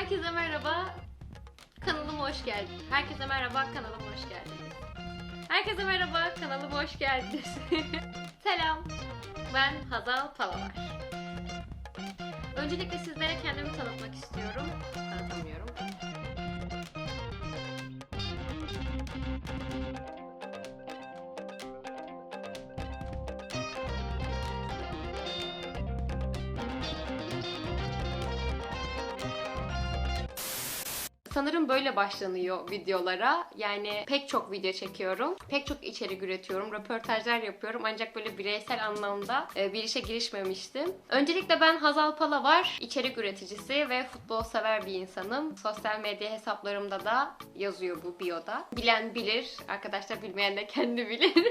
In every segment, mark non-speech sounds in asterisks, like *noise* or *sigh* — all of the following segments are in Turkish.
Herkese merhaba. Kanalıma hoş geldiniz. Herkese merhaba, kanalıma hoş geldiniz. Herkese merhaba, kanalıma hoş geldiniz. *laughs* Selam. Ben Hazal Palavar. Öncelikle sizlere kendimi tanıtmak istiyorum. Tanıtamıyorum. Sanırım böyle başlanıyor videolara. Yani pek çok video çekiyorum. Pek çok içerik üretiyorum. Röportajlar yapıyorum. Ancak böyle bireysel anlamda e, bir işe girişmemiştim. Öncelikle ben Hazal Pala var. İçerik üreticisi ve futbol sever bir insanım. Sosyal medya hesaplarımda da yazıyor bu biyoda. Bilen bilir. Arkadaşlar bilmeyen de kendi bilir. *laughs*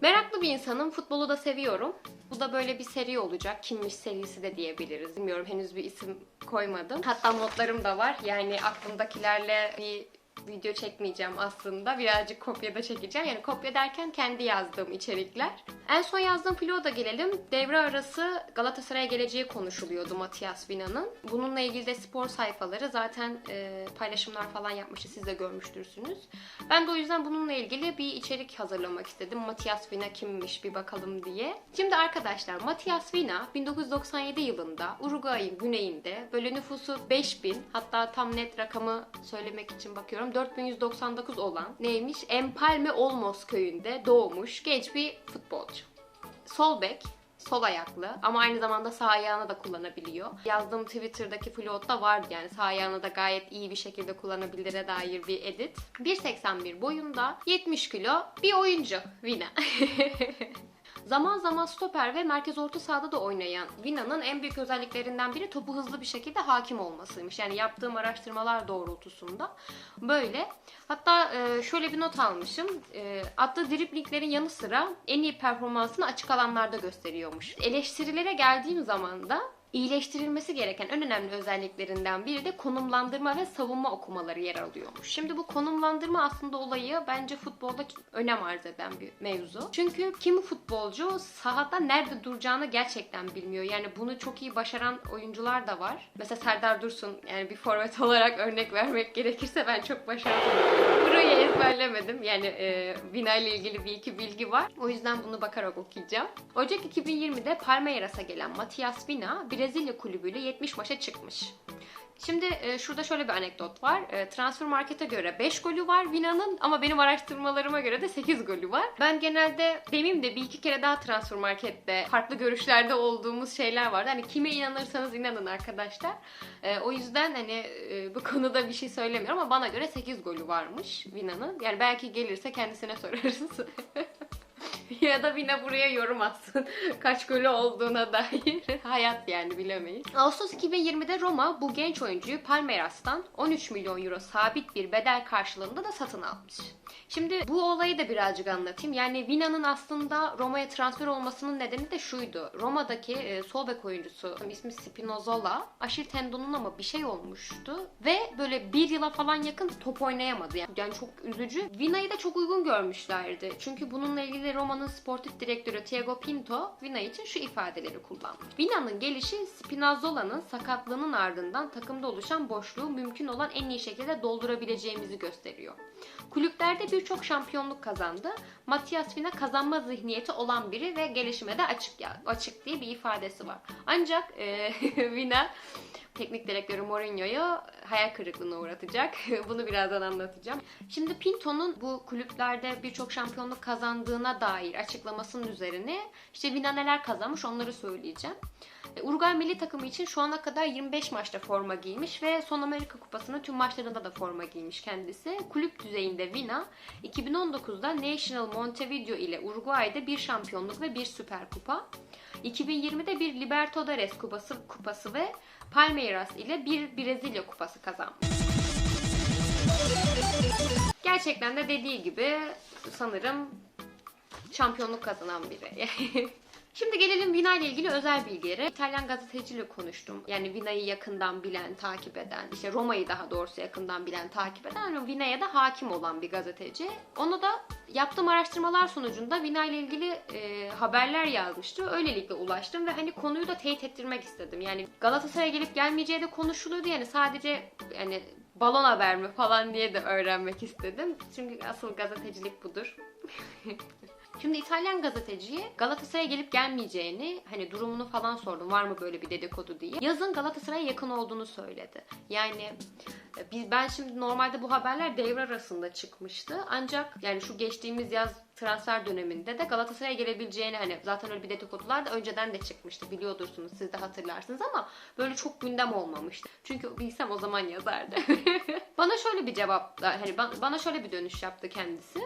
Meraklı bir insanım. Futbolu da seviyorum. Bu da böyle bir seri olacak. Kimmiş serisi de diyebiliriz. Bilmiyorum henüz bir isim koymadım. Hatta notlarım da var. Yani aklımdakilerle bir video çekmeyeceğim aslında. Birazcık kopya da çekeceğim. Yani kopya derken kendi yazdığım içerikler. En son yazdığım floğa da gelelim. Devre arası Galatasaray'a geleceği konuşuluyordu Matias Vina'nın. Bununla ilgili de spor sayfaları zaten e, paylaşımlar falan yapmıştı. Siz de görmüştürsünüz. Ben de o yüzden bununla ilgili bir içerik hazırlamak istedim. Matias Vina kimmiş bir bakalım diye. Şimdi arkadaşlar Matias Vina 1997 yılında Uruguay'ın güneyinde böyle nüfusu 5000 hatta tam net rakamı söylemek için bakıyorum 4199 olan neymiş? Empalme Olmos köyünde doğmuş genç bir futbolcu. Sol bek, sol ayaklı ama aynı zamanda sağ ayağını da kullanabiliyor. Yazdığım Twitter'daki flotta vardı yani sağ ayağını da gayet iyi bir şekilde kullanabilire dair bir edit. 1.81 boyunda, 70 kilo bir oyuncu Vina. *laughs* Zaman zaman stoper ve merkez orta sahada da oynayan Vina'nın en büyük özelliklerinden biri topu hızlı bir şekilde hakim olmasıymış. Yani yaptığım araştırmalar doğrultusunda böyle. Hatta e, şöyle bir not almışım. E, attığı driblinglerin yanı sıra en iyi performansını açık alanlarda gösteriyormuş. Eleştirilere geldiğim zaman da iyileştirilmesi gereken en önemli özelliklerinden biri de konumlandırma ve savunma okumaları yer alıyormuş. Şimdi bu konumlandırma aslında olayı bence futbolda önem arz eden bir mevzu. Çünkü kimi futbolcu sahada nerede duracağını gerçekten bilmiyor. Yani bunu çok iyi başaran oyuncular da var. Mesela Serdar Dursun yani bir forvet *laughs* olarak örnek vermek gerekirse ben çok başardım. Ezberlemedim. Yani e, Vina ile ilgili bir iki bilgi var. O yüzden bunu bakarak okuyacağım. Ocak 2020'de Palmeiras'a gelen Matias Vina Brezilya kulübüyle 70 maça çıkmış. Şimdi e, şurada şöyle bir anekdot var. E, transfer markete göre 5 golü var Vina'nın ama benim araştırmalarıma göre de 8 golü var. Ben genelde benim de bir iki kere daha transfer markette farklı görüşlerde olduğumuz şeyler vardı. Hani kime inanırsanız inanın arkadaşlar. E, o yüzden hani e, bu *laughs* konuda bir şey söylemiyorum ama bana göre 8 golü varmış Vina'nın. Yani belki gelirse kendisine sorarız. *laughs* *laughs* ya da Vina buraya yorum atsın. *laughs* Kaç golü olduğuna dair. *laughs* Hayat yani bilemeyiz. Ağustos 2020'de Roma bu genç oyuncuyu Palmeiras'tan 13 milyon euro sabit bir bedel karşılığında da satın almış. Şimdi bu olayı da birazcık anlatayım. Yani Vina'nın aslında Roma'ya transfer olmasının nedeni de şuydu. Roma'daki e, sol bek oyuncusu ismi Spinazzola Aşil tendonuna mı bir şey olmuştu ve böyle bir yıla falan yakın top oynayamadı. Yani, yani çok üzücü. Vina'yı da çok uygun görmüşlerdi. Çünkü bununla ilgili Roma'nın sportif direktörü Thiago Pinto Vina için şu ifadeleri kullanmış. Vina'nın gelişi Spinazzola'nın sakatlığının ardından takımda oluşan boşluğu mümkün olan en iyi şekilde doldurabileceğimizi gösteriyor. Kulüplerde birçok şampiyonluk kazandı. Matias Vina kazanma zihniyeti olan biri ve gelişime de açık ya açık diye bir ifadesi var. Ancak e, Vina *laughs* teknik direktörü Mourinho'yu hayal kırıklığına uğratacak. *laughs* Bunu birazdan anlatacağım. Şimdi Pinto'nun bu kulüplerde birçok şampiyonluk kazandığına dair açıklamasının üzerine işte Vina neler kazanmış onları söyleyeceğim. E, Uruguay milli takımı için şu ana kadar 25 maçta forma giymiş ve Son Amerika Kupası'nın tüm maçlarında da forma giymiş kendisi. Kulüp düzeyinde Vina 2019'da National Montevideo ile Uruguay'da bir şampiyonluk ve bir süper kupa. 2020'de bir Libertadores kupası, kupası ve Palmeiras ile bir Brezilya kupası kazanmış. Gerçekten de dediği gibi sanırım şampiyonluk kazanan biri. *laughs* Şimdi gelelim Vina ile ilgili özel bilgilere. İtalyan gazeteciyle konuştum. Yani Vina'yı yakından bilen, takip eden, işte Roma'yı daha doğrusu yakından bilen, takip eden Vina'ya da hakim olan bir gazeteci. Onu da yaptığım araştırmalar sonucunda Vina ile ilgili e, haberler yazmıştı. Öylelikle ulaştım ve hani konuyu da teyit ettirmek istedim. Yani Galatasaray'a gelip gelmeyeceği de konuşuluyordu. Yani sadece yani balon haber mi falan diye de öğrenmek istedim. Çünkü asıl gazetecilik budur. *laughs* Şimdi İtalyan gazeteciye Galatasaray'a gelip gelmeyeceğini, hani durumunu falan sordum. Var mı böyle bir dedikodu diye. Yazın Galatasaray'a yakın olduğunu söyledi. Yani e, biz ben şimdi normalde bu haberler devre arasında çıkmıştı. Ancak yani şu geçtiğimiz yaz transfer döneminde de Galatasaray'a gelebileceğini hani zaten öyle bir dedikodular da önceden de çıkmıştı. Biliyordursunuz siz de hatırlarsınız ama böyle çok gündem olmamıştı. Çünkü bilsem o zaman yazardı. *laughs* bana şöyle bir cevap hani ba- bana şöyle bir dönüş yaptı kendisi.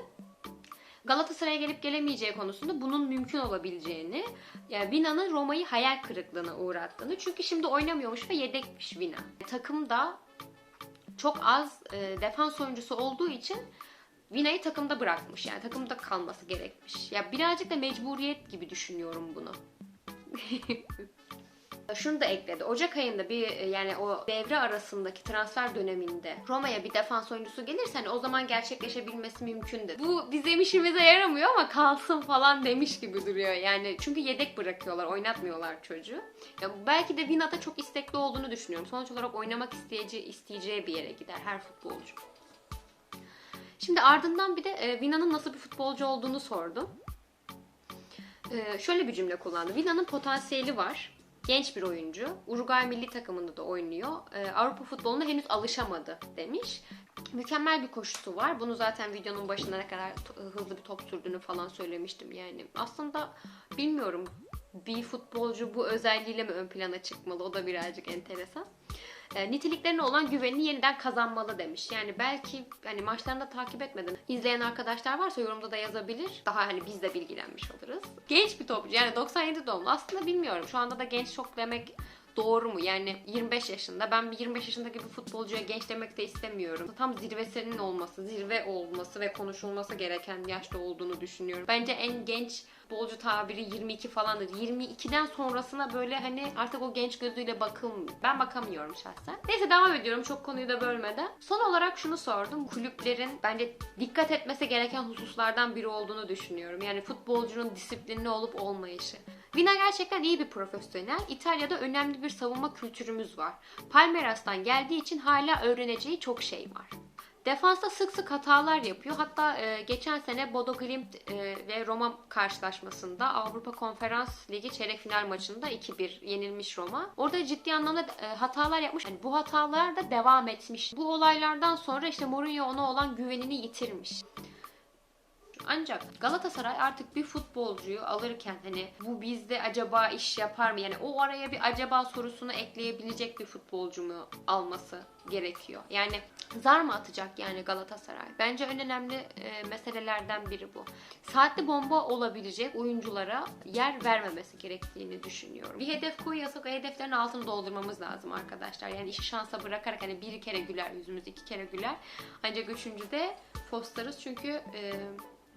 Galatasaray'a gelip gelemeyeceği konusunda bunun mümkün olabileceğini, yani Vina'nın Roma'yı hayal kırıklığına uğrattığını. Çünkü şimdi oynamıyormuş ve yedekmiş Vina. Takımda çok az e, defans oyuncusu olduğu için Vina'yı takımda bırakmış. Yani takımda kalması gerekmiş. Ya birazcık da mecburiyet gibi düşünüyorum bunu. *laughs* Şunu da ekledi. Ocak ayında bir yani o devre arasındaki transfer döneminde Roma'ya bir defans oyuncusu gelirse hani o zaman gerçekleşebilmesi mümkündür. Bu bizim işimize yaramıyor ama kalsın falan demiş gibi duruyor. Yani çünkü yedek bırakıyorlar, oynatmıyorlar çocuğu. Ya belki de Vina'da çok istekli olduğunu düşünüyorum. Sonuç olarak oynamak isteyeceği, isteyeceği bir yere gider her futbolcu. Şimdi ardından bir de e, Vina'nın nasıl bir futbolcu olduğunu sordum. E, şöyle bir cümle kullandı. Vina'nın potansiyeli var. Genç bir oyuncu. Uruguay milli takımında da oynuyor. E, Avrupa futboluna henüz alışamadı demiş. Mükemmel bir koşusu var. Bunu zaten videonun başında ne kadar hızlı bir top sürdüğünü falan söylemiştim. Yani aslında bilmiyorum bir futbolcu bu özelliğiyle mi ön plana çıkmalı? O da birazcık enteresan. E, niteliklerine olan güvenini yeniden kazanmalı demiş. Yani belki hani maçlarını da takip etmedim. İzleyen arkadaşlar varsa yorumda da yazabilir. Daha hani biz de bilgilenmiş oluruz. Genç bir topçu yani 97 doğumlu. Aslında bilmiyorum. Şu anda da genç çok demek doğru mu? Yani 25 yaşında. Ben bir 25 yaşındaki bir futbolcuya genç demek de istemiyorum. Tam zirvesinin olması, zirve olması ve konuşulması gereken yaşta olduğunu düşünüyorum. Bence en genç futbolcu tabiri 22 falandır. 22'den sonrasına böyle hani artık o genç gözüyle bakılmıyor. Ben bakamıyorum şahsen. Neyse devam ediyorum çok konuyu da bölmeden. Son olarak şunu sordum. Kulüplerin bence dikkat etmesi gereken hususlardan biri olduğunu düşünüyorum. Yani futbolcunun disiplinli olup olmayışı. Vina gerçekten iyi bir profesyonel. İtalya'da önemli bir savunma kültürümüz var. Palmeiras'tan geldiği için hala öğreneceği çok şey var. Defansta sık sık hatalar yapıyor. Hatta e, geçen sene Bodo Glimt e, ve Roma karşılaşmasında Avrupa Konferans Ligi çeyrek final maçında 2-1 yenilmiş Roma. Orada ciddi anlamda e, hatalar yapmış. Yani bu hatalar da devam etmiş. Bu olaylardan sonra işte Mourinho ona olan güvenini yitirmiş. Ancak Galatasaray artık bir futbolcuyu alırken hani bu bizde acaba iş yapar mı? Yani o araya bir acaba sorusunu ekleyebilecek bir futbolcu mu alması gerekiyor? Yani zar mı atacak yani Galatasaray? Bence en önemli e, meselelerden biri bu. Saatli bomba olabilecek oyunculara yer vermemesi gerektiğini düşünüyorum. Bir hedef koyuyorsak o hedeflerin altını doldurmamız lazım arkadaşlar. Yani işi şansa bırakarak hani bir kere güler yüzümüz, iki kere güler. Ancak üçüncüde fostarız çünkü e,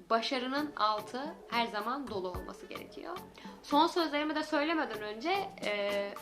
başarının altı her zaman dolu olması gerekiyor. Son sözlerimi de söylemeden önce e,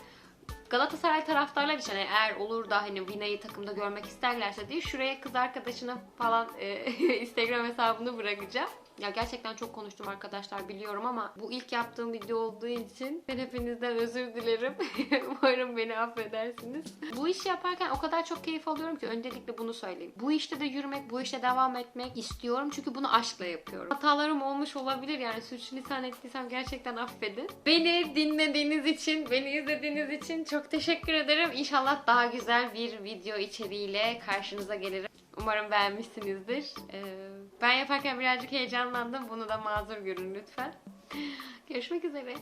Galatasaray taraftarlar için hani eğer olur da hani Vina'yı takımda görmek isterlerse diye şuraya kız arkadaşına falan e, *laughs* Instagram hesabını bırakacağım. Ya gerçekten çok konuştum arkadaşlar biliyorum ama bu ilk yaptığım video olduğu için ben hepinizden özür dilerim. *laughs* Umarım beni affedersiniz. Bu işi yaparken o kadar çok keyif alıyorum ki öncelikle bunu söyleyeyim. Bu işte de yürümek, bu işte devam etmek istiyorum çünkü bunu aşkla yapıyorum. Hatalarım olmuş olabilir yani suçlulisan ettiysem gerçekten affedin. Beni dinlediğiniz için, beni izlediğiniz için çok teşekkür ederim. İnşallah daha güzel bir video içeriğiyle karşınıza gelirim. Umarım beğenmişsinizdir. Ee, ben yaparken birazcık heyecanlandım. Bunu da mazur görün lütfen. Görüşmek üzere.